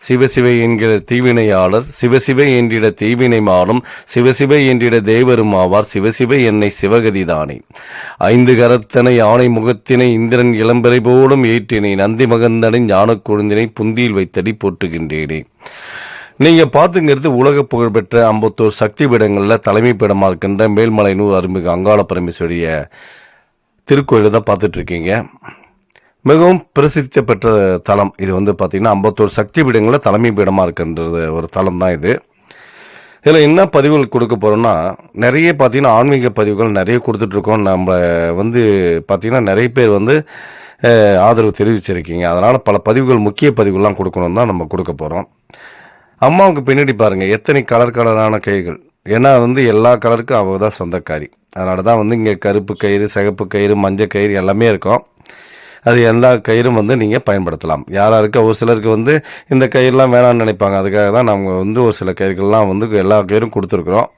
சிவசிவை என்கிற தீவினையாளர் சிவசிவை என்றிட தீவினை மாறும் சிவசிவை என்றிட தேவரும் ஆவார் சிவசிவை என்னை சிவகதிதானே ஐந்து கரத்தனை யானை முகத்தினை இந்திரன் இளம்பரை போலும் ஏற்றினை நந்தி மகந்தனை ஞானக் கொழுந்தினை புந்தியில் வைத்தடி போற்றுகின்றேனே. நீங்கள் பார்த்துங்கிறது உலக புகழ்பெற்ற அம்பத்தூர் சக்தி பீடங்களில் தலைமை பீடமாக இருக்கின்ற மேல்மலைநூர் அருள்மிகு அங்காள பரமேஸ்வரிய திருக்கோயிலை தான் பார்த்துட்ருக்கீங்க மிகவும் பிரசித்தி பெற்ற தலம் இது வந்து பார்த்திங்கன்னா ஐம்பத்தோரு சக்தி பீடங்களில் தலைமை பீடமாக இருக்குன்றது ஒரு தலம் தான் இது. இதில் என்ன பதிவுகள் கொடுக்க போகிறோம்னா நிறைய பார்த்திங்கன்னா ஆன்மீக பதிவுகள் நிறைய கொடுத்துட்ருக்கோம். நம்ம வந்து பார்த்திங்கன்னா நிறைய பேர் வந்து ஆதரவு தெரிவிச்சிருக்கீங்க. அதனால் பல பதிவுகள் முக்கிய பதிவுகள்லாம் கொடுக்கணும் தான் நம்ம கொடுக்க போகிறோம் அம்மாவுக்கு பின்னாடி பாருங்கள் எத்தனை கலர் கலரான கைகள். ஏன்னா வந்து எல்லா கலருக்கும் அவள் தான் சொந்தக்காரி. அதனால தான் வந்து இங்கே கருப்பு கயிறு சிகப்பு கயிறு மஞ்சள் கயிறு எல்லாமே இருக்கும். அது எல்லா கயிறும் வந்து நீங்கள் பயன்படுத்தலாம். யாராருக்கு ஒரு சிலருக்கு வந்து இந்த கயிறுலாம் வேணாம்னு நினைப்பாங்க. அதுக்காக தான் நம்ம வந்து ஒரு சில கயிறுகள்லாம் வந்து எல்லா கயிறும் கொடுத்துருக்குறோம்.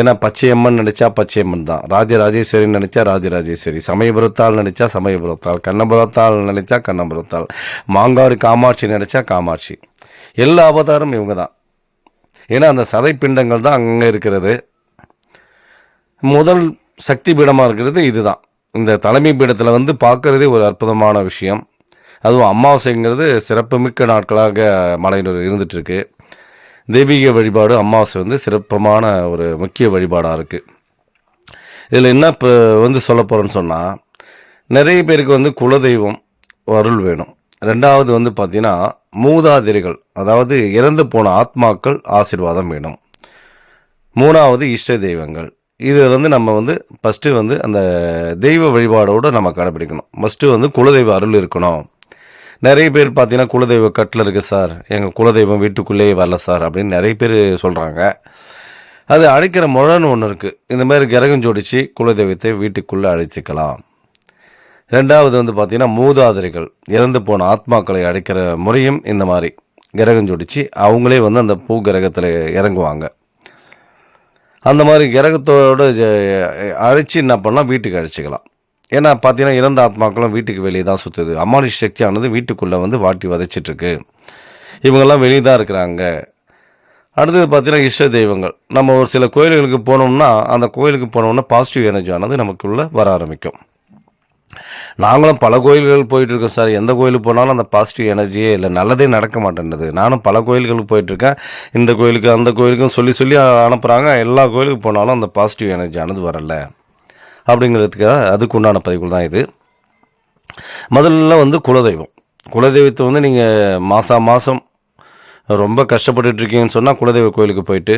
ஏன்னா பச்சையம்மன் நினச்சா பச்சையம்மன் தான். ராஜராஜேஸ்வரின்னு நினச்சா ராஜராஜேஸ்வரி. சமயபுரத்தால் நினச்சா சமயபுரத்தால் கண்ணபுரத்தால் நினைச்சா கண்ணபுரத்தால் மாங்காடு காமாட்சி நினச்சா காமாட்சி. எல்லா அவதாரம் இவங்க தான். ஏன்னா அந்த சதைப்பிண்டங்கள் தான் அங்கே இருக்கிறது. முதல் சக்தி பீடமாக இருக்கிறது இதுதான் இந்த தலைமை பீடத்தில் வந்து பார்க்கறதே ஒரு அற்புதமான விஷயம். அதுவும் அமாவாசைங்கிறது சிறப்புமிக்க நாட்களாக மலையனூர் இருந்துகிட்ருக்கு தெய்வீக வழிபாடு அமாவாசை வந்து சிறப்பமான ஒரு முக்கிய வழிபாடாக இருக்குது இதில் என்ன இப்போ வந்து சொல்ல போகிறேன்னு சொன்னால் நிறைய பேருக்கு வந்து குலதெய்வம் அருள் வேணும். ரெண்டாவது வந்து பார்த்திங்கன்னா மூதாதிரிகள் அதாவது இறந்து போன ஆத்மாக்கள் ஆசிர்வாதம் வேணும். மூணாவது இஷ்ட தெய்வங்கள். இது வந்து நம்ம வந்து ஃபஸ்ட்டு வந்து அந்த தெய்வ வழிபாடோடு நம்ம கடைப்பிடிக்கணும் ஃபஸ்ட்டு வந்து குலதெய்வ அருள் இருக்கணும். நிறைய பேர் பார்த்தீங்கன்னா குலதெய்வ கட்டில் இருக்குது சார். எங்கள் குலதெய்வம் வீட்டுக்குள்ளேயே வரல சார் அப்படின்னு நிறைய பேர் சொல்கிறாங்க அது அழைக்கிற முழன்னு ஒன்று இருக்குது இந்த மாதிரி கிரகம் ஜோடிச்சு குலதெய்வத்தை வீட்டுக்குள்ளே அழைச்சிக்கலாம். ரெண்டாவது வந்து பார்த்திங்கன்னா மூதாதிரிகள். இறந்து போன ஆத்மாக்களை அழைக்கிற முறையும் இந்த மாதிரி. கிரகம் ஜோடிச்சு அவங்களே வந்து அந்த பூ கிரகத்தில் இறங்குவாங்க. அந்த மாதிரி கிரகத்தோட அழைச்சி என்ன பண்ணால் வீட்டுக்கு அழைச்சிக்கலாம். ஏன்னா பார்த்தீங்கன்னா இறந்த ஆத்மாக்களும் வீட்டுக்கு வெளியே தான் சுற்றுது அமானுஷ சக்தியானது வீட்டுக்குள்ளே வந்து வாட்டி வதைச்சிட்ருக்கு. இவங்கெல்லாம் வெளியே தான் இருக்கிறாங்க. அடுத்தது பார்த்தீங்கன்னா இஷ்ட தெய்வங்கள். நம்ம ஒரு சில கோயில்களுக்கு போனோம்னா அந்த கோயிலுக்கு போனோம்னா பாசிட்டிவ் எனர்ஜி ஆனது நமக்குள்ளே வர ஆரம்பிக்கும். நாங்களும் பல கோயில்கள் போயிட்டுருக்கோம் சார். எந்த கோயிலுக்கு போனாலும் அந்த பாசிட்டிவ் எனர்ஜியே இல்லை. நல்லதே நடக்க மாட்டேன்றது நானும் பல கோயில்களுக்கு போயிட்டுருக்கேன். இந்த கோயிலுக்கு அந்த கோயிலுக்கும் சொல்லி சொல்லி அனுப்புகிறாங்க எல்லா கோயிலுக்கு போனாலும் அந்த பாசிட்டிவ் எனர்ஜி ஆனது வரல. அப்படிங்கிறதுக்காக அதுக்கு உண்டான பதிவுகள் தான் இது. முதல்ல வந்து குலதெய்வம். குலதெய்வத்தை வந்து நீங்கள் மாதம் மாதம் ரொம்ப கஷ்டப்பட்டுட்டு இருக்கீங்கன்னு சொன்னால் குலதெய்வ கோயிலுக்கு போயிட்டு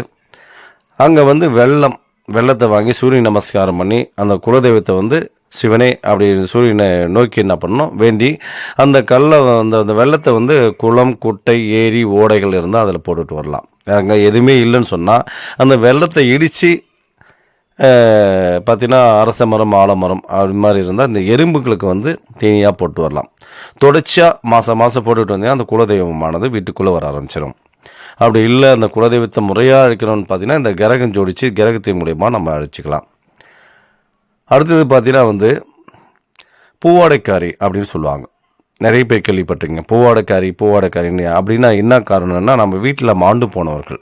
அங்கே வந்து வெள்ளம் வெள்ளத்தை வாங்கி சூரிய நமஸ்காரம் பண்ணி அந்த குலதெய்வத்தை வந்து சிவனே அப்படி சூரியனை நோக்கி என்ன பண்ணணும்? வேண்டி அந்த கல்லை அந்த அந்த வெள்ளத்தை வந்து குளம் குட்டை ஏரி ஓடைகள் இருந்தால் அதில் போட்டுட்டு வரலாம். அங்கே எதுவுமே இல்லைன்னு சொன்னால் அந்த வெள்ளத்தை இடித்து பார்த்தீங்கன்னா அரச மரம் ஆலமரம் அது மாதிரி இருந்தால் இந்த எறும்புகளுக்கு வந்து தீனியாக போட்டு வரலாம். தொடர்ச்சியாக மாதம் மாதம் போட்டுட்டு வந்தீங்கன்னா அந்த குலதெய்வமானது வீட்டுக்குள்ளே வர ஆரம்பிச்சிடும் அப்படி இல்லை அந்த குலதெய்வத்தை முறையாக அழைக்கணும்னு பார்த்தீங்கன்னா இந்த கிரகம் ஜோடித்து கிரகத்தின் மூலயமா நம்ம அழைச்சிக்கலாம். அடுத்தது பார்த்தீங்கன்னா வந்து பூவாடைக்காரி அப்படின்னு சொல்லுவாங்க. நிறைய பேர் கேள்விப்பட்டிருக்கீங்க. பூவாடைக்காரி பூவாடைக்காரின்னு அப்படின்னா என்ன காரணம்னா நம்ம வீட்டில் மாண்டு போனவர்கள்.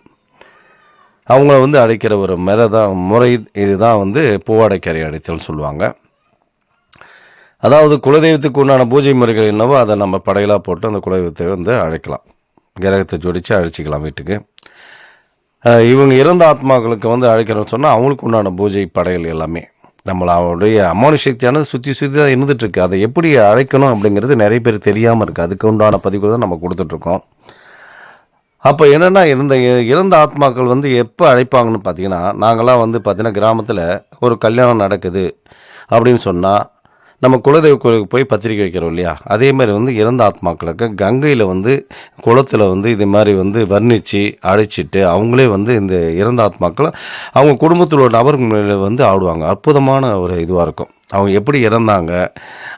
அவங்கள வந்து அழைக்கிற ஒரு முறை தான் முறை இதுதான் வந்து பூவாடைக்காரி அழைத்தல்னு சொல்லுவாங்க. அதாவது குலதெய்வத்துக்கு உண்டான பூஜை முறைகள் என்னவோ அதை நம்ம படையலாக போட்டு அந்த குலதெய்வத்தை வந்து அழைக்கலாம். கிரகத்தை ஜோடித்து அழைச்சிக்கலாம் வீட்டுக்கு. இவங்க இறந்த ஆத்மாக்களுக்கு வந்து அழைக்கிறோம்னு சொன்னால் அவங்களுக்கு உண்டான பூஜை படைகள் எல்லாமே. நம்மளுடைய அவருடைய அமானு சக்தியானது சுற்றி சுற்றி தான் இருந்துகிட்ருக்கு அதை எப்படி அழைக்கணும் அப்படிங்கிறது நிறைய பேர் தெரியாமல் இருக்குது அதுக்கு உண்டான பதிவுகள் தான் நம்ம கொடுத்துட்ருக்கோம். அப்போ என்னென்னா இருந்த இறந்த ஆத்மாக்கள் வந்து எப்போ அழைப்பாங்கன்னு பார்த்தீங்கன்னா நாங்களாம் வந்து பார்த்திங்கன்னா கிராமத்தில் ஒரு கல்யாணம் நடக்குது அப்படின்னு சொன்னால் நம்ம குலதெய்வ கோயிலுக்கு போய் பத்திரிக்கை வைக்கிறோம் இல்லையா? அதே மாதிரி வந்து இறந்த ஆத்மாக்களுக்கு கங்கையில் வந்து குளத்தில் வந்து இது மாதிரி வந்து வர்ணித்து அழைச்சிட்டு அவங்களே வந்து இந்த இறந்த ஆத்மாக்களை அவங்க குடும்பத்தில் உள்ள நபர்கள் வந்து ஆடுவாங்க. அற்புதமான ஒரு இதுவாக இருக்கும். அவங்க எப்படி இறந்தாங்க?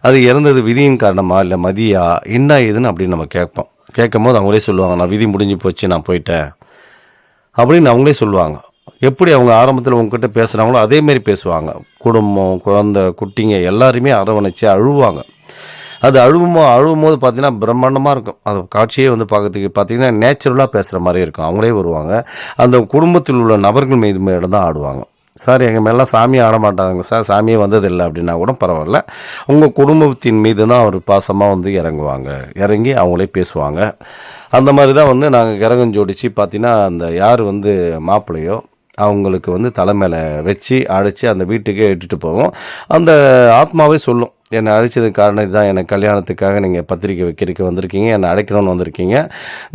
அது இறந்தது விதியின் காரணமாக இல்லை மதியா? என்ன ஏதுன்னு அப்படின்னு நம்ம கேட்போம். கேட்கும் போது அவங்களே சொல்லுவாங்க நான் விதி முடிஞ்சு போச்சு நான் போயிட்டேன். அப்படின்னு அவங்களே சொல்லுவாங்க. எப்படி அவங்க ஆரம்பத்தில் உங்ககிட்ட பேசுகிறாங்களோ அதேமாரி பேசுவாங்க. குடும்பம் குழந்தை குட்டிங்க எல்லாருமே அரவணைச்சு அழுவாங்க. அது அழுவுமோ அழுவும் போது பார்த்தீங்கன்னா பிரம்மாண்டமாக இருக்கும். அந்த காட்சியே வந்து பார்க்கறதுக்கு பார்த்தீங்கன்னா நேச்சுரலாக பேசுகிற மாதிரி இருக்கும். அவங்களே வருவாங்க. அந்த குடும்பத்தில் உள்ள நபர்கள் மீது மேலே தான் ஆடுவாங்க. சார் எங்கள் மேலாம் சாமியை ஆட மாட்டாங்க சார். சாமியே வந்ததில்லை அப்படின்னா கூட பரவாயில்ல. உங்கள் குடும்பத்தின் மீது தான் அவர் பாசமாக வந்து இறங்குவாங்க. இறங்கி அவங்களே பேசுவாங்க. அந்த மாதிரி தான் வந்து நாங்கள் கிரகம் ஜோடிச்சு பார்த்தீங்கன்னா அந்த யார் வந்து மாப்பிள்ளையோ அவங்களுக்கு வந்து தலை மேலே வச்சு அழைச்சி அந்த வீட்டுக்கே இட்டுட்டு போவோம். அந்த ஆத்மாவே சொல்லும் என்னை அழைச்சதுக்கு காரணம் இதுதான். எனக்கு கல்யாணத்துக்காக நீங்கள் பத்திரிக்கை வைக்கிறதுக்கு வந்திருக்கீங்க. என்னை அழைக்கணும்னு வந்திருக்கீங்க.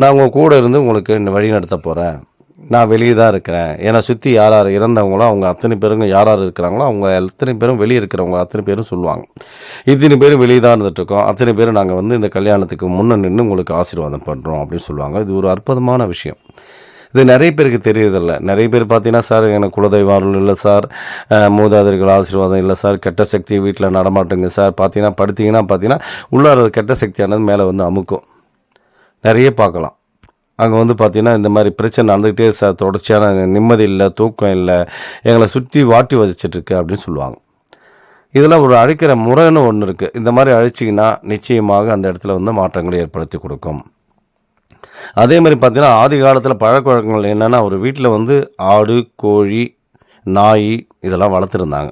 நான் உங்கள் கூட இருந்து உங்களுக்கு இந்த வழி நடத்த போகிறேன் நான் வெளியே தான் இருக்கிறேன். என்னை சுற்றி யார் யார் இறந்தவங்களோ அவங்க அத்தனை பேருங்க யார் யார் இருக்கிறாங்களோ அவங்க அத்தனை பேரும் வெளியே இருக்கிறவங்க அத்தனை பேரும் சொல்லுவாங்க. இத்தனை பேரும் வெளியே தான் இருந்துட்டுருக்கோம் அத்தனை பேரும் நாங்கள் வந்து இந்த கல்யாணத்துக்கு முன்னே நின்று உங்களுக்கு ஆசீர்வாதம் பண்ணுறோம் அப்படின்னு சொல்லுவாங்க. இது ஒரு அற்புதமான விஷயம். இது நிறைய பேருக்கு தெரியறதில்ல. நிறைய பேர் பார்த்தீங்கன்னா சார் எனக்கு குலதெய்வ அருள் இல்லை சார். மூதாதர்கள் ஆசீர்வாதம் இல்லை சார். கெட்ட சக்தி வீட்டில் நடமாட்டுங்க சார். பார்த்தீங்கன்னா படுத்தீங்கன்னா பார்த்தீங்கன்னா உள்ளார கெட்ட சக்தியானது மேலே வந்து அமுக்கும். நிறைய பார்க்கலாம். அங்கே வந்து பார்த்தீங்கன்னா இந்த மாதிரி பிரச்சனை நடந்துக்கிட்டே சார் தொடர்ச்சியான நிம்மதி இல்லை தூக்கம் இல்லை எங்களை சுற்றி வாட்டி வச்சிட்ருக்கு அப்படின்னு சொல்லுவாங்க. இதெல்லாம் ஒரு அழைக்கிற முறைன்னு ஒன்று இருக்குது இந்த மாதிரி அழைச்சிங்கன்னா நிச்சயமாக அந்த இடத்துல வந்து மாற்றங்களை ஏற்படுத்தி கொடுக்கும். அதே மாதிரி பார்த்தீங்கன்னா ஆதி காலத்தில் பழக்க வழக்கங்கள் என்னென்னா ஒரு வீட்டில் வந்து ஆடு கோழி நாய் இதெல்லாம் வளர்த்துருந்தாங்க.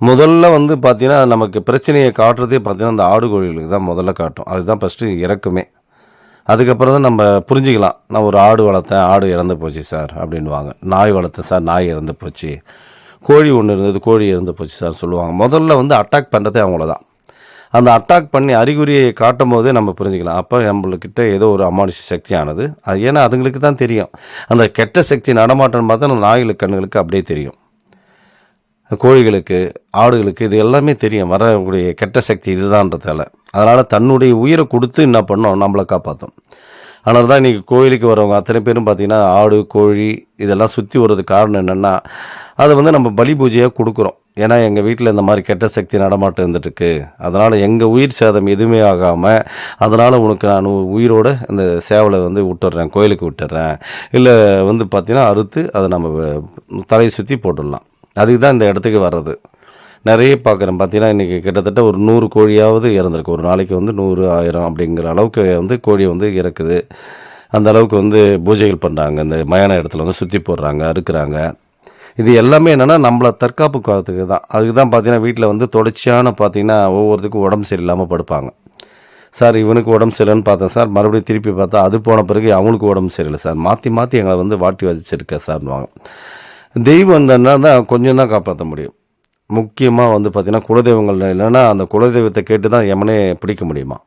முதல்ல வந்து பார்த்திங்கன்னா நமக்கு பிரச்சனையை காட்டுறதே பார்த்தீங்கன்னா அந்த ஆடு கோழிகளுக்கு தான் முதல்ல காட்டும். அதுதான் ஃபஸ்ட்டு இறக்குமே. அதுக்கப்புறம் தான் நம்ம புரிஞ்சுக்கலாம். நான் ஒரு ஆடு வளர்த்தேன் ஆடு இறந்து போச்சு சார் அப்படின்வாங்க நாய் வளர்த்தேன் சார் நாய் இறந்து போச்சு. கோழி ஒன்று இருந்தது கோழி இறந்து போச்சு சார் சொல்லுவாங்க. முதல்ல வந்து அட்டாக் பண்ணுறதே அவங்கள தான் அந்த அட்டாக் பண்ணி அறிகுறியை காட்டும் போதே நம்ம புரிஞ்சுக்கலாம். அப்போ நம்மளுக்கிட்ட ஏதோ ஒரு அமானுஷ சக்தியானது. அது ஏன்னா அதுங்களுக்கு தான் தெரியும். அந்த கெட்ட சக்தி நடமாட்டம் பார்த்தா அந்த நாய்களுக்கு கண்ணுகளுக்கு அப்படியே தெரியும். கோழிகளுக்கு ஆடுகளுக்கு இது எல்லாமே தெரியும். வரக்கூடிய கெட்ட சக்தி இதுதான்றதால. அதனால் தன்னுடைய உயிரை கொடுத்து என்ன பண்ணோம்? நம்மளை காப்பாற்றும் அதனால தான் இன்றைக்கி கோயிலுக்கு வரவங்க அத்தனை பேரும் பார்த்திங்கன்னா ஆடு கோழி இதெல்லாம் சுற்றி வர்றதுக்கு காரணம் என்னென்னா அதை வந்து நம்ம பலி பூஜையாக கொடுக்குறோம். ஏன்னா எங்கள் வீட்டில் இந்த மாதிரி கெட்ட சக்தி நடமாட்டம் இருந்துட்டுருக்கு. அதனால் எங்கள் உயிர் சேதம் எதுவுமே ஆகாமல் அதனால் உனக்கு நான் உயிரோட இந்த சேவலை வந்து விட்டுறேன் கோயிலுக்கு விட்டுறேன். இல்லை வந்து பார்த்திங்கன்னா அறுத்து அதை நம்ம தலையை சுற்றி போட்டுடலாம். அதுக்கு தான் இந்த இடத்துக்கு வர்றது. நிறைய பார்க்குறேன். பார்த்தீங்கன்னா இன்றைக்கி கிட்டத்தட்ட ஒரு நூறு கோழியாவது இறந்துருக்கு. ஒரு நாளைக்கு வந்து நூறு ஆயிரம் அப்படிங்கிற அளவுக்கு வந்து கோழி வந்து இறக்குது. அந்த அளவுக்கு வந்து பூஜைகள் பண்ணுறாங்க இந்த மயான இடத்துல வந்து சுற்றி போடுறாங்க அறுக்கிறாங்க. இது எல்லாமே என்னென்னா நம்மளை தற்காப்பு காலத்துக்கு தான். அதுக்கு தான் பார்த்தீங்கன்னா வீட்டில் வந்து தொடர்ச்சியான பார்த்தீங்கன்னா ஒவ்வொருத்துக்கும் உடம்பு சரியில்லாமல் படுப்பாங்க. சார் இவனுக்கு உடம்பு சரியில்லைன்னு பார்த்தேன் சார். மறுபடியும் திருப்பி பார்த்தா அது போன பிறகு அவங்களுக்கு உடம்பு சரியில்லை சார். மாற்றி மாற்றி எங்களை வந்து வாட்டி வச்சிருக்க சார்னுவாங்க தெய்வம் வந்ததுனா தான் கொஞ்சம் தான் காப்பாற்ற முடியும். முக்கியமாக வந்து பார்த்திங்கன்னா குலதெய்வங்கள் இல்லைன்னா அந்த குலதெய்வத்தை கேட்டு தான் எமனே பிடிக்க முடியுமா?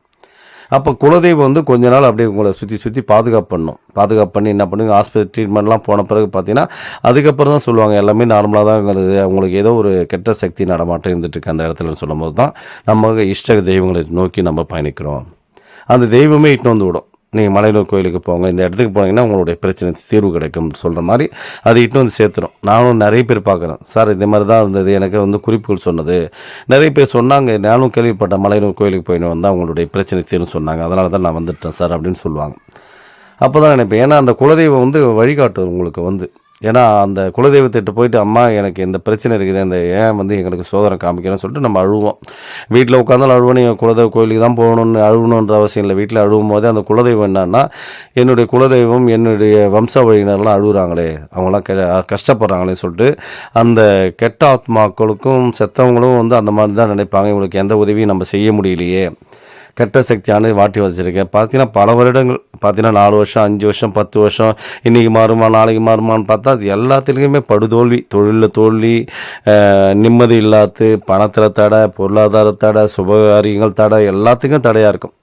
அப்போ குலதெய்வம் வந்து கொஞ்ச நாள் அப்படியே உங்களை சுற்றி சுற்றி பாதுகாப்பு பண்ணும். பாதுகாப்பு பண்ணி என்ன பண்ணுங்க? ஹாஸ்பிட்டல் ட்ரீட்மெண்ட்லாம் போன பிறகு பார்த்தீங்கன்னா அதுக்கப்புறம் தான் சொல்லுவாங்க எல்லாமே நார்மலாக தான் இருக்கிறது அவங்களுக்கு ஏதோ ஒரு கெட்ட சக்தி நடமாட்டம் இருந்துட்டு அந்த இடத்துலன்னு சொல்லும்போது தான் நம்ம இஷ்ட தெய்வங்களை நோக்கி நம்ம பயணிக்கிறோம். அந்த தெய்வமே இட்டு வந்து விடும். நீங்கள் மலையலூர் கோயிலுக்கு போங்க இந்த இடத்துக்கு போனீங்கன்னா உங்களுடைய பிரச்சனை தீர்வு கிடைக்கும் சொல்கிற மாதிரி அதை இட்டு வந்து சேர்த்துரும். நானும் நிறைய பேர் பார்க்குறேன். சார் இந்த மாதிரி தான் இருந்தது. எனக்கு வந்து குறிப்புகள் சொன்னது. நிறைய பேர் சொன்னாங்க. நானும் கேள்விப்பட்டேன். மலையலூர் கோயிலுக்கு போயின்னு வந்தால் உங்களுடைய பிரச்சனை தீரும் சொன்னாங்க. அதனால தான் நான் வந்துட்டேன் சார் அப்படின்னு சொல்லுவாங்க. அப்போ தான் நினைப்பேன். ஏன்னா அந்த குலதெய்வம் வந்து வழிகாட்டும் உங்களுக்கு வந்து ஏன்னா அந்த குலதெய்வத்திட்ட போயிட்டு அம்மா எனக்கு இந்த பிரச்சனை இருக்குது. அந்த ஏன் வந்து எங்களுக்கு சோதனை காமிக்கிறேன்னு சொல்லிட்டு நம்ம அழுவோம். வீட்டில் உட்காந்தாலும் அழுவோம். நீங்கள் குலதெய்வ கோயிலுக்கு தான் போகணும்னு அழுகணுன்ற அவசியம் இல்லை. வீட்டில் அழுவும் போதே அந்த குலதெய்வம் என்னன்னா என்னுடைய குலதெய்வம் என்னுடைய வம்ச வழியினர்லாம் அழுகுறாங்களே. அவங்களாம் கஷ்டப்படுறாங்களே சொல்லிட்டு அந்த கெட்ட ஆத்மாக்களுக்கும் செத்தவங்களும் வந்து அந்த மாதிரி தான் நினைப்பாங்க. இவங்களுக்கு எந்த உதவியும் நம்ம செய்ய முடியலையே. கெட்ட சக்தியானது வாட்டி வச்சிருக்கேன். பார்த்தீங்கன்னா பல வருடங்கள் பார்த்தீங்கன்னா நாலு வருஷம் அஞ்சு வருஷம் பத்து வருஷம் இன்றைக்கி மாறுமா நாளைக்கு மாறுமான்னு பார்த்தா அது எல்லாத்துலேயுமே படுதோல்வி. தொழிலில் தோல்வி நிம்மதி இல்லாத்து பணத்தில் தடை பொருளாதார தடை சுபகாரியங்கள் தடை எல்லாத்துக்கும் தடையாக இருக்கும்.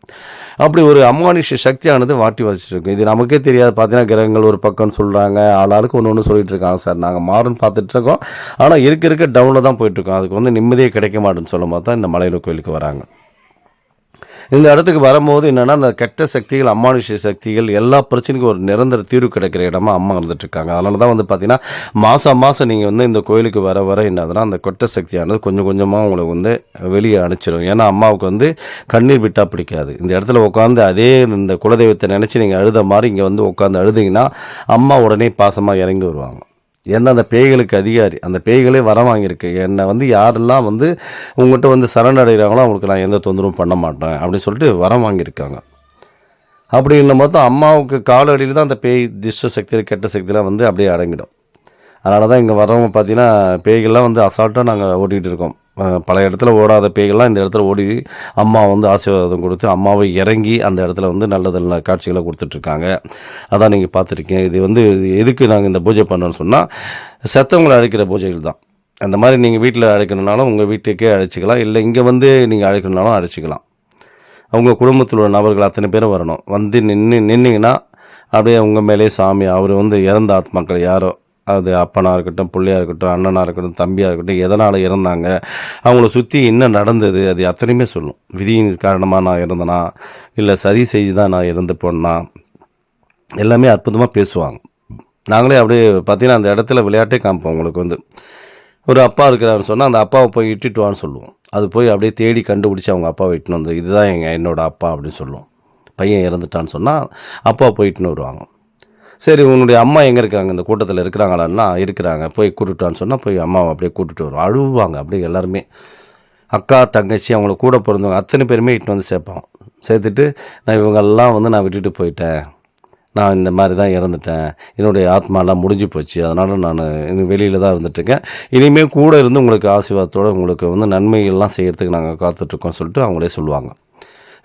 அப்படி ஒரு அமானுஷ சக்தியானது வாட்டி வச்சுருக்கும் இது நமக்கே தெரியாது. பார்த்தீங்கன்னா கிரகங்கள் ஒரு பக்கம்னு சொல்கிறாங்க ஆளாளுக்கு ஒன்று ஒன்று சொல்லிட்டு இருக்காங்க சார். நாங்கள் மாறுன்னு பார்த்துட்டு இருக்கோம். ஆனால் இருக்க இருக்க டவுனில் தான் போயிட்டுருக்கோம் அதுக்கு வந்து நிம்மதியே கிடைக்க மாட்டேன்னு சொல்லும் போது தான் இந்த மலையில கோயிலுக்கு வராங்க. இந்த இடத்துக்கு வரும்போது என்னென்னா அந்த கெட்ட சக்திகள் அமானுஷ்ய சக்திகள் எல்லா பிரச்சனைக்கும் ஒரு நிரந்தர தீர்வு கிடைக்கிற இடமா அம்மா இருந்துட்டு இருக்காங்க. அதனால தான் வந்து பார்த்தீங்கன்னா மாதம் மாதம் நீங்கள் வந்து இந்த கோயிலுக்கு வர வர என்னதுன்னா அந்த கொட்ட சக்தியானது கொஞ்சம் கொஞ்சமாக உங்களுக்கு வந்து வெளியே அனுப்பிச்சிடும் ஏன்னா அம்மாவுக்கு வந்து கண்ணீர் விட்டால் பிடிக்காது. இந்த இடத்துல உட்காந்து அதே இந்த குலதெய்வத்தை நினச்சி நீங்கள் அழுத மாதிரி இங்கே வந்து உட்காந்து அழுதிங்கன்னா அம்மா உடனே பாசமாக இறங்கி வருவாங்க. ஏன்னா அந்த பேய்களுக்கு அதிகாரி அந்த பேய்களே வர வாங்கியிருக்கு. என்னை வந்து யாரெல்லாம் வந்து உங்கள்கிட்ட வந்து சரணடைகிறாங்களோ அவங்களுக்கு நான் எந்த தொந்தரவும் பண்ண மாட்டேன் அப்படின்னு சொல்லிட்டு வரம் வாங்கியிருக்காங்க. அப்படின்னும் போது அம்மாவுக்கு காலடியில் தான் அந்த பேய் திஷ்ட சக்தி கெட்ட சக்தியெலாம் வந்து அப்படியே அடங்கிடும். அதனால தான் இங்கே வரவங்க பார்த்தீங்கன்னா பேய்கள்லாம் வந்து அசால்ட்டாக நாங்கள் ஓட்டிகிட்டு இருக்கோம். பல இடத்துல ஓடாத பேய்கள்லாம் இந்த இடத்துல ஓடி அம்மா வந்து ஆசீர்வாதம் கொடுத்து அம்மாவை இறங்கி அந்த இடத்துல வந்து நல்ல நல்ல காட்சிகளை கொடுத்துட்ருக்காங்க. அதான் நீங்கள் பார்த்துருக்கீங்க. இது வந்து எதுக்கு நாங்கள் இந்த பூஜை பண்ணோன்னு சொன்னால் செத்தவங்களை அழைக்கிற பூஜைகள் தான். அந்த மாதிரி நீங்கள் வீட்டில் அழைக்கணுனாலும் உங்கள் வீட்டுக்கே அழைச்சிக்கலாம். இல்லை இங்கே வந்து நீங்கள் அழைக்கணுனாலும் அழைச்சிக்கலாம். அவங்க குடும்பத்தில் உள்ள நபர்கள் அத்தனை பேரும் வரணும். வந்து நின்று நின்றிங்கன்னா அப்படியே உங்கள் மேலே சாமி அவர் வந்து இறந்த ஆத்மாக்கள் யாரோ அது அப்பனாக இருக்கட்டும் பிள்ளையாக இருக்கட்டும் அண்ணனாக இருக்கட்டும் தம்பியாக இருக்கட்டும் எதனால் இறந்தாங்க அவங்கள சுற்றி என்ன நடந்தது அது அத்தனையுமே சொல்லும். விதியின் காரணமாக நான் இறந்தனா இல்லை சதி செய்து தான் நான் இறந்து போனா எல்லாமே அற்புதமாக பேசுவாங்க. நாங்களே அப்படியே பார்த்தீங்கன்னா அந்த இடத்துல விளையாட்டே காமிப்போம் உங்களுக்கு வந்து. ஒரு அப்பா இருக்கிறாருன்னு சொன்னால் அந்த அப்பாவை போய் இட்டுட்டு வான்னு சொல்லுவோம். அது போய் அப்படியே தேடி கண்டுபிடிச்சி அவங்க அப்பாவை இட்டுன்னு வந்து இதுதான் எங்கள் என்னோடய அப்பா அப்படின்னு சொல்லுவோம். பையன் இறந்துட்டான்னு சொன்னால் அப்பா போயிட்டுன்னு வருவாங்க. சரி உன்னுடைய அம்மா எங்கே இருக்காங்க? இந்த கூட்டத்தில் இருக்கிறாங்களான்னா இருக்கிறாங்க. போய் கூட்டுட்டான்னு சொன்னால் போய் அம்மாவை அப்படியே கூட்டிட்டு வரும் அழுவாங்க அப்படியே எல்லாருமே. அக்கா தங்கச்சி அவங்கள கூட பிறந்தவங்க அத்தனை பேருமே இட்டு வந்து சேர்ப்பான் சேர்த்துட்டு நான் இவங்கெல்லாம் வந்து நான் விட்டுட்டு போயிட்டேன். நான் இந்த மாதிரி தான் இறந்துட்டேன். என்னுடைய ஆத்மாலாம் முடிஞ்சு போச்சு. அதனால் நான் இன்னும் வெளியில் தான் இருந்துட்டுருக்கேன் இனிமேல் கூட இருந்து உங்களுக்கு ஆசீர்வாதத்தோடு உங்களுக்கு வந்து நன்மைகள்லாம் செய்கிறதுக்கு நாங்கள் காத்துட்ருக்கோம் சொல்லிட்டு அவங்களே சொல்லுவாங்க.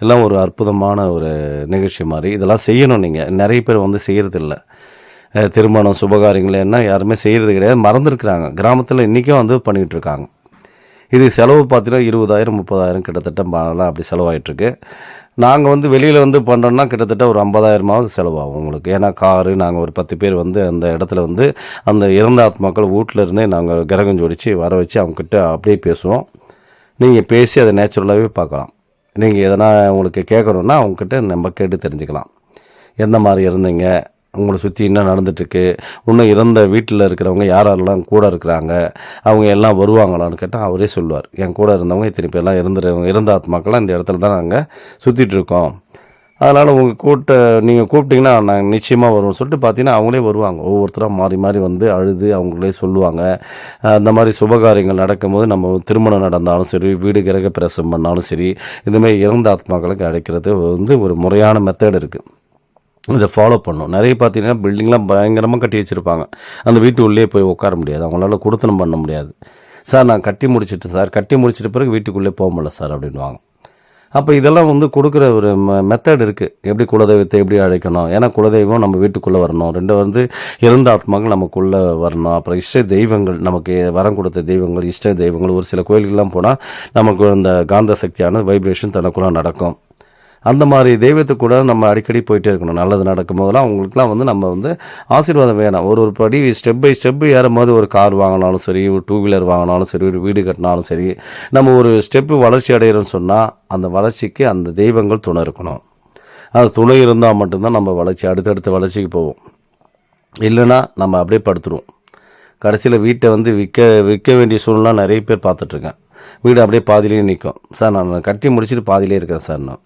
எல்லாம் ஒரு அற்புதமான ஒரு நிகழ்ச்சி மாதிரி. இதெல்லாம் செய்யணும் நீங்கள் நிறைய பேர் வந்து செய்கிறதில்ல திருமணம் சுபகாரியங்கள் என்ன யாருமே செய்கிறது கிடையாது. மறந்துருக்குறாங்க. கிராமத்தில் இன்றைக்கும் வந்து பண்ணிகிட்ருக்காங்க இது செலவு பார்த்தீங்கன்னா இருபதாயிரம் முப்பதாயிரம் கிட்டத்தட்ட மழை அப்படி செலவாயிட்ருக்கு நாங்கள் வந்து வெளியில் வந்து பண்ணுறோன்னா கிட்டத்தட்ட ஒரு ஐம்பதாயிரமாவது செலவாகும் உங்களுக்கு. ஏன்னா காரு நாங்கள் ஒரு பத்து பேர் வந்து அந்த இடத்துல வந்து அந்த இறந்த ஆத்மாக்கள் வீட்டில் இருந்தே நாங்கள் கிரகம் ஜோடிச்சு வர வச்சு அவங்கக்கிட்ட அப்படியே பேசுவோம். நீங்கள் பேசி அதை நேச்சுரலாகவே பார்க்கலாம். நீங்கள் எதனா உங்களுக்கு கேட்கணுன்னா அவங்கக்கிட்ட நம்ம கேட்டு தெரிஞ்சுக்கலாம். எந்த மாதிரி இருந்தீங்க? உங்களை சுற்றி என்ன நடந்துட்டுருக்கு. இன்னும் இறந்த வீட்டில் இருக்கிறவங்க யாரெல்லாம் கூட இருக்கிறாங்க? அவங்க எல்லாம் வருவாங்களான்னு கேட்டால் அவரே சொல்லுவார். என் கூட இருந்தவங்க இத்தனை பேர்லாம் இறந்துறவங்க இறந்த ஆத்மாக்கள்லாம் இந்த இடத்துல தான் நாங்கள் சுற்றிட்டு இருக்கோம். அதனால் உங்கள் கூட்ட நீங்கள் கூப்பிட்டிங்கன்னா நாங்கள் நிச்சயமாக வருவோம் சொல்லிட்டு பார்த்தீங்கன்னா அவங்களே வருவாங்க. ஒவ்வொருத்தராக மாறி மாறி வந்து அழுது அவங்களே சொல்லுவாங்க. அந்த மாதிரி சுபகாரியங்கள் நடக்கும்போது நம்ம திருமணம் நடந்தாலும் சரி வீடு கிரக பிரசம் பண்ணாலும் சரி இதுமாதிரி இறந்த ஆத்மாக்களுக்கு அழைக்கிறது வந்து ஒரு முறையான மெத்தட் இருக்குது இதை ஃபாலோ பண்ணும். நிறைய பார்த்தீங்கன்னா பில்டிங்லாம் பயங்கரமாக கட்டி வச்சுருப்பாங்க. அந்த வீட்டு உள்ளே போய் உட்கார முடியாது. அவங்களால கொடுத்தனம் பண்ண முடியாது. சார் நான் கட்டி முடிச்சிட்டு சார். கட்டி முடிச்சிட்ட பிறகு வீட்டுக்குள்ளே போக முடியல சார் அப்படின்வாங்க அப்போ இதெல்லாம் வந்து கொடுக்குற ஒரு மெத்தட் இருக்குது எப்படி குலதெய்வத்தை எப்படி அழைக்கணும்? ஏன்னா குலதெய்வம் நம்ம வீட்டுக்குள்ளே வரணும். ரெண்டு வந்து இறந்த ஆத்மாக்கள் நமக்குள்ளே வரணும். அப்புறம் இஷ்ட தெய்வங்கள் நமக்கு வரம் கொடுத்த தெய்வங்கள் இஷ்ட தெய்வங்கள். ஒரு சில கோயில்கள்லாம் போனால் நமக்கு அந்த காந்த சக்தியான வைப்ரேஷன் தனக்குள்ளே நடக்கும். அந்த மாதிரி தெய்வத்துக்கு கூட நம்ம அடிக்கடி போயிட்டே இருக்கணும். நல்லது நடக்கும் போதெல்லாம் அவங்களுக்குலாம் வந்து நம்ம வந்து ஆசீர்வாதம் வேணாம். ஒரு ஒரு படி ஸ்டெப் பை ஸ்டெப் ஏறும்போது ஒரு கார் வாங்கினாலும் சரி ஒரு டூ வீலர் வாங்கினாலும் சரி ஒரு வீடு கட்டினாலும் சரி நம்ம ஒரு ஸ்டெப்பு வளர்ச்சி அடைகிறோன்னு சொன்னால் அந்த வளர்ச்சிக்கு அந்த தெய்வங்கள் துணை இருக்கணும். அது துணை இருந்தால் மட்டும்தான் நம்ம வளர்ச்சி அடுத்தடுத்த வளர்ச்சிக்கு போவோம். இல்லைன்னா நம்ம அப்படியே படுத்துருவோம். கடைசியில் வீட்டை வந்து விற்க விற்க வேண்டிய சூழ்நிலை நிறைய பேர் பார்த்துட்ருக்கேன். வீடு அப்படியே பாதிலேயே நிற்கும் சார் நான் கட்டி முடிச்சுட்டு பாதியிலே இருக்கிறேன் சார் நான்.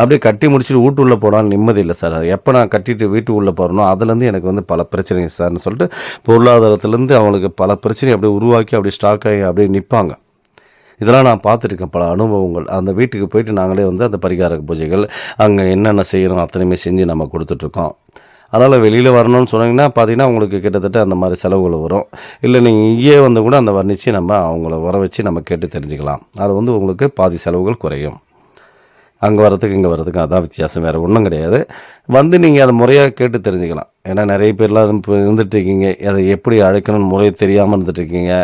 அப்படியே கட்டி முடிச்சுட்டு வீட்டுள்ளே போனால் நிம்மதி இல்லை சார். எப்போ நான் கட்டிட்டு உள்ளே போகிறனோ அதுலேருந்து எனக்கு வந்து பல பிரச்சனைங்க சார்னு சொல்லிட்டு பொருளாதாரத்துலேருந்து அவங்களுக்கு பல பிரச்சனை அப்படியே உருவாக்கி அப்படியே ஸ்டாக் ஆகி அப்படியே நிற்பாங்க இதெல்லாம் நான் பார்த்துருக்கேன் பல அனுபவங்கள். அந்த வீட்டுக்கு போயிட்டு நாங்களே வந்து அந்த பரிகார பூஜைகள் அங்கே என்னென்ன செய்யணும் அத்தனையுமே செஞ்சு நம்ம கொடுத்துட்ருக்கோம். அதனால் வெளியில் வரணும்னு சொன்னீங்கன்னா பார்த்தீங்கன்னா உங்களுக்கு கிட்டத்தட்ட அந்த மாதிரி செலவுகள் வரும். இல்லை நீங்கள் இங்கேயே வந்து கூட அந்த வர்ணித்து நம்ம அவங்கள வர வச்சு நம்ம கேட்டு தெரிஞ்சுக்கலாம். அது வந்து உங்களுக்கு பாதி செலவுகள் குறையும். அங்கே வரதுக்கு இங்கே வரதுக்கு அதான் வித்தியாசம் வேறு ஒன்றும் கிடையாது. வந்து நீங்கள் அதை முறையாக கேட்டு தெரிஞ்சுக்கலாம். ஏன்னா நிறைய பேர்லாம் இப்போ இருந்துட்டு இருக்கீங்க. அதை எப்படி அழைக்கணும்னு முறையை தெரியாமல் இருந்துகிட்ருக்கீங்க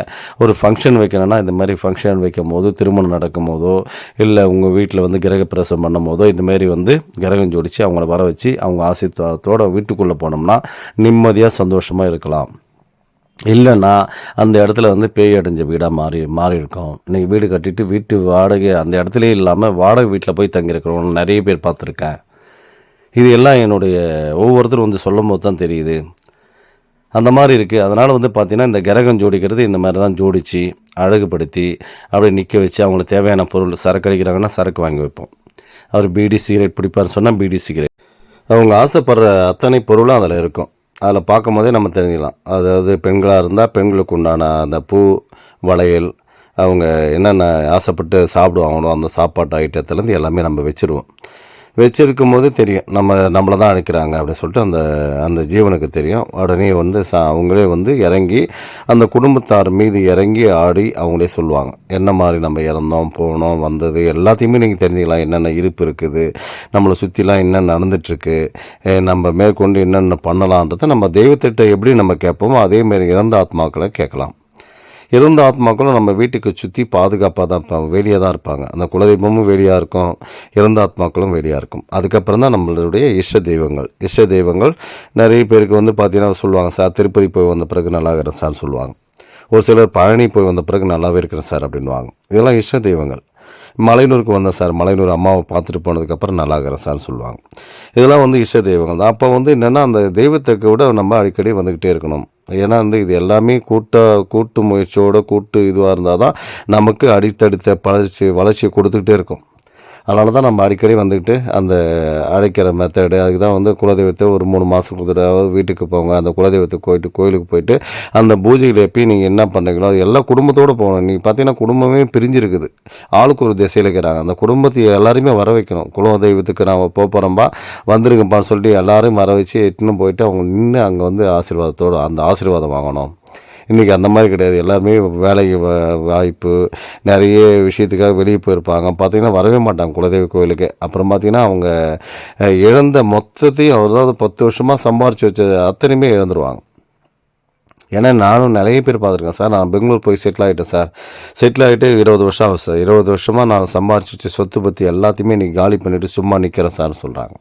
ஒரு ஃபங்க்ஷன் வைக்கணும்னா இந்த மாதிரி ஃபங்க்ஷன் வைக்கும் போது திருமணம் நடக்கும் போதோ இல்லை உங்கள் வீட்டில் வந்து கிரகப்பிரசம் பண்ணும் போதோ இந்தமாரி வந்து கிரகம் ஜோடித்து அவங்கள வர வச்சு அவங்க ஆசித்தோட வீட்டுக்குள்ளே போனோம்னா நிம்மதியாக சந்தோஷமாக இருக்கலாம். இல்லைன்னா அந்த இடத்துல வந்து பேய் அடைஞ்ச வீடாக மாறி மாறி இருக்கும் இன்னைக்கு வீடு கட்டிட்டு வீட்டு வாடகை அந்த இடத்துலயே இல்லாமல் வாடகை வீட்டில் போய் தங்கியிருக்கிறவங்க நிறைய பேர் பார்த்துருக்கேன். இது எல்லாம் என்னுடைய ஒவ்வொருத்தரும் வந்து சொல்லும் போது தான் தெரியுது. அந்த மாதிரி இருக்குது அதனால் வந்து பார்த்திங்கன்னா இந்த கிரகம் ஜோடிக்கிறது இந்த மாதிரி தான் ஜோடித்து அழகுபடுத்தி அப்படியே நிற்க வச்சு அவங்களுக்கு தேவையான பொருள் சரக்கு அடிக்கிறாங்கன்னா சரக்கு வாங்கி வைப்போம். அவர் பீடி சிகரெட் பிடிப்பாருன்னு சொன்னால் பீடி சிகரெட். அவங்க ஆசைப்படுற அத்தனை பொருளும் அதில் இருக்கும். அதில் பார்க்கும் போதே நம்ம தெரிஞ்சுக்கலாம். அதாவது பெண்களாக இருந்தால் பெண்களுக்கு உண்டான அந்த பூ வளையல் அவங்க என்னென்ன ஆசைப்பட்டு சாப்பிடுவாங்களோ அந்த சாப்பாட்டு ஐட்டத்துலேருந்து எல்லாமே நம்ம வச்சுருவோம். வச்சிருக்கும் போது தெரியும். நம்ம நம்மளை தான் அழைக்கிறாங்க அப்படின்னு சொல்லிட்டு அந்த அந்த ஜீவனுக்கு தெரியும். உடனே வந்து சா அவங்களே வந்து இறங்கி அந்த குடும்பத்தார் மீது இறங்கி ஆடி அவங்களே சொல்லுவாங்க. என்ன மாதிரி நம்ம இறந்தோம் போனோம் வந்தது எல்லாத்தையுமே நீங்கள் தெரிஞ்சுக்கலாம். என்னென்ன இருப்பு இருக்குது நம்மளை சுற்றிலாம் என்ன நடந்துட்டுருக்கு நம்ம மேற்கொண்டு என்னென்ன பண்ணலான்றதை நம்ம தெய்வத்திட்ட எப்படி நம்ம கேட்போமோ அதேமாரி இறந்த ஆத்மாக்களை கேட்கலாம். இறந்த ஆத்மாக்களும் நம்ம வீட்டுக்கு சுற்றி பாதுகாப்பாக தான் இருப்பாங்க வெளியே தான் இருப்பாங்க. அந்த குலதெய்வமும் வெளியாக இருக்கும் இறந்த ஆத்மாக்களும் வெளியாக இருக்கும். அதுக்கப்புறம் தான் நம்மளுடைய இஷ்ட தெய்வங்கள். இஷ்ட தெய்வங்கள் நிறைய பேருக்கு வந்து பார்த்தீங்கன்னா சொல்லுவாங்க சார் திருப்பதி போய் வந்த பிறகு நல்லா இருக்கிறேன் சார் சொல்லுவாங்க. ஒரு சிலர் பழனி போய் வந்த பிறகு நல்லாவே இருக்கிறேன் சார் அப்படின்வாங்க இதெல்லாம் இஷ்ட தெய்வங்கள். மலையனூருக்கு வந்தேன் சார் மலையனூர் அம்மாவை பார்த்துட்டு போனதுக்கப்புறம் நல்லா இருக்கிறேன் சார் சொல்லுவாங்க. இதெல்லாம் வந்து இஷ்ட தெய்வங்கள் தான். அப்போ வந்து என்னென்னா அந்த தெய்வத்துக்கு விட நம்ம அடிக்கடி வந்துக்கிட்டே இருக்கணும். ஏன்னா வந்து இது எல்லாமே கூட்ட கூட்டு முயற்சியோட கூட்டு இதுவாக இருந்தால் தான் நமக்கு அடுத்தடுத்த வளர்ச்சி வளர்ச்சியை கொடுத்துக்கிட்டே இருக்கும். அதனால தான் நம்ம அடிக்கடி வந்துக்கிட்டு அந்த அழைக்கிற மெத்தடு அதுக்கு தான் வந்து குலதெய்வத்தை ஒரு மூணு மாதத்துக்கு ஒரு தடவை வீட்டுக்கு போங்க. அந்த குலதெய்வத்துக்கு போயிட்டு கோயிலுக்கு போயிட்டு அந்த பூஜைகள் எப்பயும் நீங்கள் என்ன பண்ணுறீங்களோ அது எல்லா குடும்பத்தோடு போகணும். நீங்கள் பார்த்தீங்கன்னா குடும்பமே பிரிஞ்சிருக்குது. ஆளுக்கு ஒரு திசையில் இருக்கிறாங்க. அந்த குடும்பத்தை எல்லாருமே வர வைக்கணும். குலதெய்வத்துக்கு நாம் போக போகிறோம்பா வந்துருங்கப்பான்னு சொல்லிட்டு எல்லாரும் வர வச்சு எட்டுன்னு போயிட்டு அவங்க நின்று அங்கே வந்து ஆசீர்வாதத்தோடு அந்த ஆசீர்வாதம் வாங்கணும். இன்றைக்கி அந்த மாதிரி கிடையாது. எல்லாருமே வேலைக்கு வாய்ப்பு நிறைய விஷயத்துக்காக வெளியே போயிருப்பாங்க. பார்த்தீங்கன்னா வரவே மாட்டாங்க குலதெய்வ கோயிலுக்கு. அப்புறம் பார்த்திங்கன்னா அவங்க இழந்த மொத்தத்தையும் அதாவது பத்து வருஷமாக சம்பாரித்து வச்ச அத்தனையுமே இழந்துருவாங்க. ஏன்னா நானும் நிறைய பேர் பார்த்துருக்கேன் சார். நான் பெங்களூர் போய் செட்டில் ஆகிட்டேன் சார். செட்டில் ஆகிட்டு இருபது வருஷம் ஆகும் சார். இருபது வருஷமாக நான் சம்பாரிச்சு வச்ச சொத்து பற்றி எல்லாத்தையுமே இன்றைக்கி காலி பண்ணிவிட்டு சும்மா நிற்கிறேன் சார்னு சொல்கிறாங்க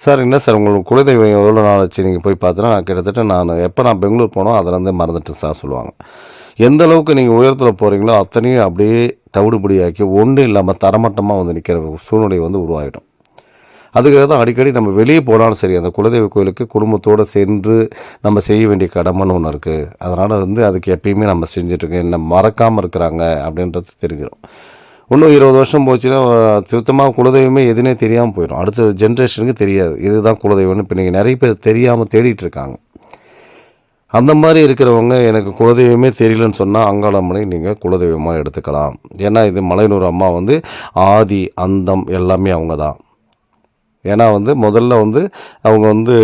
சார் என்ன சார் உங்களுக்கு குலதெய்வம் எவ்வளோ நாள் ஆச்சு? நீங்கள் போய் பார்த்தோன்னா கிட்டத்தட்ட நான் எப்போ நான் பெங்களூர் போனோம் அதிலேருந்தே மறந்துட்டேன் சார் சொல்லுவாங்க. எந்த அளவுக்கு நீங்கள் உயரத்தில் போகிறீங்களோ அத்தனையும் அப்படியே தவிடுபடியாக்கி ஒன்றும் இல்லாமல் தரமட்டமாக வந்து நிற்கிற சூழ்நிலை வந்து உருவாகிடும் அதுக்காக தான் அடிக்கடி நம்ம வெளியே போனாலும் சரி அந்த குலதெய்வ கோயிலுக்கு குடும்பத்தோடு சென்று நம்ம செய்ய வேண்டிய கடமைன்னு ஒன்று இருக்குது அதனால் வந்து அதுக்கு எப்பயுமே நம்ம செஞ்சுட்ருக்கோம் என்ன மறக்காமல் இருக்கிறாங்க அப்படின்றது தெரிஞ்சிடும் இன்னும் இருபது வருஷம் போச்சுன்னா சுத்தமாக குலதெய்வமே எதுனே தெரியாமல் போயிடும். அடுத்த ஜென்ரேஷனுக்கு தெரியாது. இதுதான் குலதெய்வம்னு இப்போ நீங்கள் நிறைய பேர் தெரியாமல் தேடிட்டு இருக்காங்க அந்த மாதிரி இருக்கிறவங்க எனக்கு குலதெய்வமே தெரியலன்னு சொன்னால் அங்காளம்மனை நீங்கள் குலதெய்வமாக எடுத்துக்கலாம். ஏன்னா இது மலையனூர் அம்மா வந்து ஆதி அந்தம் எல்லாமே அவங்க தான் ஏன்னா வந்து முதல்ல வந்து அவங்க வந்து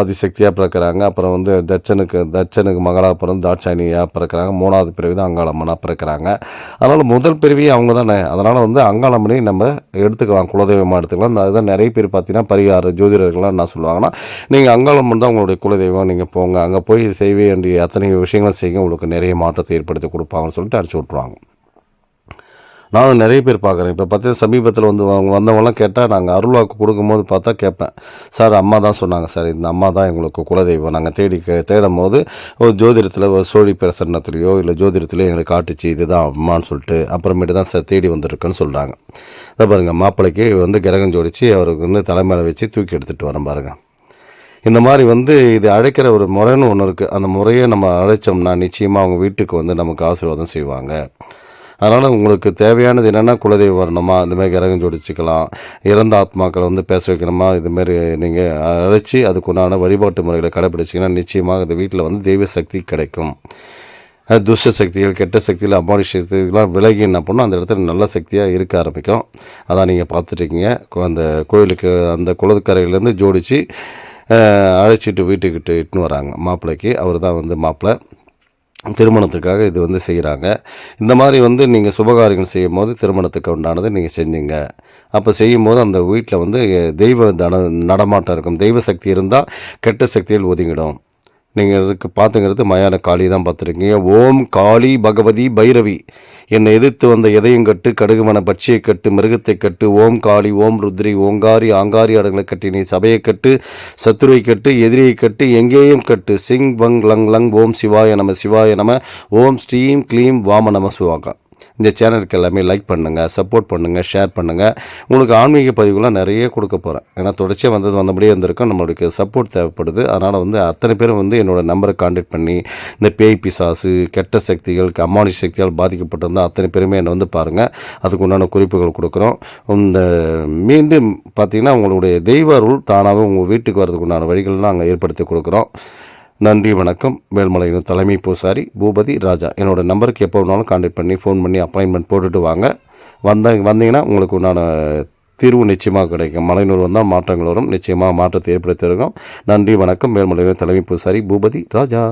ஆதிசக்தியாக பிறக்கிறாங்க. அப்புறம் வந்து தட்சனுக்கு தட்சனுக்கு மகளாக பிறந்து தாட்சாயினியாக பிறக்கிறாங்க. மூணாவது பிறவி தான் அங்காளம்மனாக பிறக்கிறாங்க. அதனால் முதல் பிறவி அவங்க தானே அதனால் வந்து அங்காளம்மனை நம்ம எடுத்துக்கலாம். குலதெய்வமாக எடுத்துக்கலாம். அதுதான் நிறைய பேர் பார்த்தீங்கன்னா பரிகார ஜோதிடர்கள்லாம் என்ன சொல்லுவாங்கன்னா நீங்கள் அங்காளம்மன் தான் உங்களுடைய குலதெய்வம். நீங்கள் போங்க. அங்கே போய் செய்ய வேண்டிய அத்தனை விஷயங்களும் செய்யுங்க. உங்களுக்கு நிறைய மாற்றத்தை ஏற்படுத்தி கொடுப்பாங்கன்னு சொல்லிட்டு அடிச்சு விட்ருவாங்க நானும் நிறைய பேர் பார்க்குறேன். இப்போ பார்த்தீங்கன்னா சமீபத்தில் வந்து அவங்க வந்தவங்களாம் கேட்டால் நாங்கள் அருள்வாக்கு கொடுக்கும்போது பார்த்தா கேட்பேன். சார் அம்மா தான் சொன்னாங்க சார். இந்த அம்மா தான் எங்களுக்கு குலதெய்வம். நாங்கள் தேடி கே- தேடும் போது ஒரு ஜோதிடத்தில் ஒரு சோழி பிரசன்னத்துலையோ இல்லை ஜோதிடத்துலையோ எங்களுக்கு காட்டுச்சு. இதுதான் அம்மான்னு சொல்லிட்டு அப்புறமேட்டு தான் சார் தேடி வந்திருக்குன்னு சொல்கிறாங்க இதை பாருங்கள் மாப்பிள்ளைக்கு வந்து கிரகம் ஜோடிச்சு அவருக்கு வந்து தலைமையில் வச்சு தூக்கி எடுத்துகிட்டு வரேன் பாருங்கள் இந்த மாதிரி வந்து இது அழைக்கிற ஒரு முறைன்னு ஒன்று இருக்குது அந்த முறையை நம்ம அழைச்சோம்னா நிச்சயமாக அவங்க வீட்டுக்கு வந்து நமக்கு ஆசீர்வாதம் செய்வாங்க. அதனால் உங்களுக்கு தேவையானது என்னென்னா குலதெய்வ வரணுமா? இந்தமாரி கிரகம் ஜோடிச்சுக்கலாம். இறந்த ஆத்மாக்களை வந்து பேச வைக்கணுமா? இதுமாரி நீங்கள் அழைச்சி அதுக்குண்டான வழிபாட்டு முறைகளை கடைப்பிடிச்சிங்கன்னா நிச்சயமாக இந்த வீட்டில் வந்து தெய்வ சக்தி கிடைக்கும். துஷ்ட சக்திகள் கெட்ட சக்திகள் அபாடி சக்திகள்லாம் விலகி என்ன பண்ணும் அந்த இடத்துல நல்ல சக்தியாக இருக்க ஆரம்பிக்கும். அதான் நீங்கள் பார்த்துருக்கீங்க அந்த கோயிலுக்கு அந்த குலக்கரையிலேருந்து ஜோடித்து அழைச்சிட்டு வீட்டுக்கிட்டு இட்டுன்னு வராங்க. மாப்பிள்ளைக்கு. அவர் தான் வந்து மாப்பிள்ளை. திருமணத்துக்காக இது வந்து செய்கிறாங்க இந்த மாதிரி வந்து நீங்கள் சுபகாரியங்கள் செய்யும் போது திருமணத்துக்கு உண்டானதை நீங்கள் செஞ்சீங்க. அப்போ செய்யும்போது அந்த வீட்டில் வந்து தெய்வ தன நடமாட்டம் இருக்கும். தெய்வ சக்தி இருந்தால் கெட்ட சக்திகள் ஒதுங்கிடும். நீங்கள் இதுக்கு பார்த்துங்கிறது மயான காளி தான் பார்த்துருக்கீங்க ஓம் காளி பகவதி பைரவி. என்னை எதிர்த்து வந்த எதையும் கட்டு கடுகுமன பட்சியை கட்டு மிருகத்தை கட்டு ஓம் காளி ஓம் ருத்ரி ஓங்காரி ஆங்காரி அடங்களை கட்டி நீ சபையை கட்டு சத்துருவை கட்டு எதிரியை கட்டு எங்கேயும் கட்டு. சிங் வங் லங் லங் ஓம் சிவாய நம சிவாய நம ஓம் ஸ்ரீம் க்ளீம் வாம நம சிவாகா. இந்த சேனலுக்கு எல்லாமே லைக் பண்ணுங்கள் சப்போர்ட் பண்ணுங்கள் ஷேர் பண்ணுங்கள் உங்களுக்கு ஆன்மீக பதிவுலாம் நிறைய கொடுக்க போகிறேன் ஏன்னா தொடர்ச்சியாக வந்தது வந்தபடியே வந்திருக்கும். நம்மளுக்கு சப்போர்ட் தேவைப்படுது. அதனால் வந்து அத்தனை பேரும் வந்து என்னோடய நம்பரை காண்டாக்ட் பண்ணி இந்த பேய் பிசாசு கெட்ட சக்திகள் அமானுஷ சக்தியால் பாதிக்கப்பட்டிருந்தால் அத்தனை பேருமே என்னை வந்து பாருங்கள் அதுக்கு உண்டான குறிப்புகள் கொடுக்குறோம். இந்த மீண்டும் பார்த்தீங்கன்னா உங்களுடைய தெய்வ அருள் தானாகவே உங்கள் வீட்டுக்கு வரதுக்கு உண்டான வழிகள்லாம் நாங்கள் ஏற்படுத்தி கொடுக்குறோம். நன்றி வணக்கம். வேல்மலையின் தலைமை பூசாரி பூபதி ராஜா. என்னோட நம்பருக்கு எப்போ வேணாலும் காண்டாக்ட் பண்ணி ஃபோன் பண்ணி அப்பாயின்மெண்ட் போட்டுட்டு வாங்க. வந்த வந்தீங்கன்னா உங்களுக்கு உண்டான தீர்வு நிச்சயமாக கிடைக்கும். மலைநூர் வந்தால் மாற்றங்கள் வரும். நிச்சயமாக மாற்றத்தை ஏற்படுத்தி இருக்கும் நன்றி வணக்கம். வேல்மலையின் தலைமை பூசாரி பூபதி ராஜா.